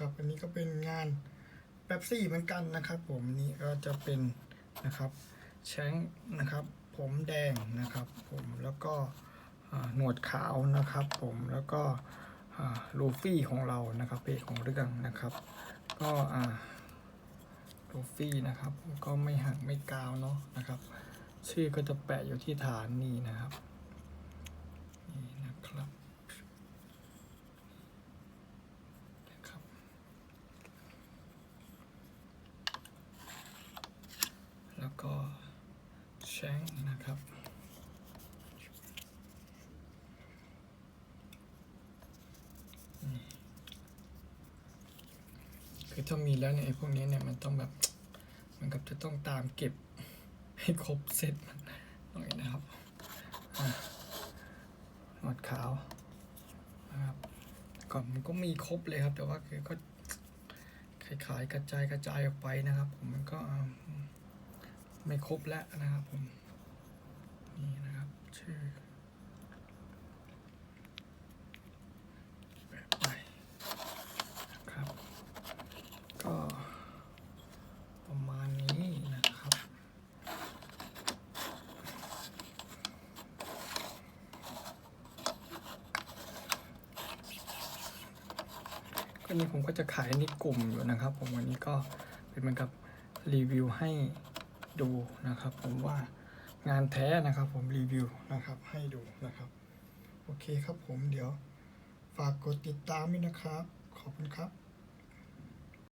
นะครับ อันนี้ก็เป็นงานแป๊บซี่เหมือนกันนะครับ ผมนี่ก็จะเป็นนะครับแชงนะครับ ผมแดงนะครับ ผมแล้วก็หนวดขาวนะครับ ผมแล้วก็ลูฟี่ของเรานะครับเพจของเรื่องนะครับ ก็ลูฟี่นะครับก็ไม่หักไม่กาวเนาะนะครับ ชื่อก็จะแปะอยู่ที่ฐานนี่นะครับนี่นะครับนะครับ แล้วก็ แชงนะครับ คือถ้ามีแล้วเนี่ยไอ้พวกนี้เนี่ยมันต้องแบบมันกับจะต้องตามเก็บให้ครบเซตมันหน่อยนะครับหนวดขาวนะครับก่อนมันก็มีครบเลยครับ แต่ว่าคือก็ขายๆกระจายกระจายออกไปนะครับ ผมมันก็ ไม่ครบแล้วนะครับผม นี่นะครับ ชื่อแบบไปนะครับ ก็ประมาณนี้นะครับ ก็นี่ผมก็จะขายในกลุ่มอยู่นะครับ ผมวันนี้ก็เป็นเหมือนกับรีวิวให้ ดูนะครับผมว่างานแท้นะครับผมรีวิวนะครับให้ดูนะครับ โอเคครับผมเดี๋ยวฝากกดติดตามด้วยนะครับ ขอบคุณครับ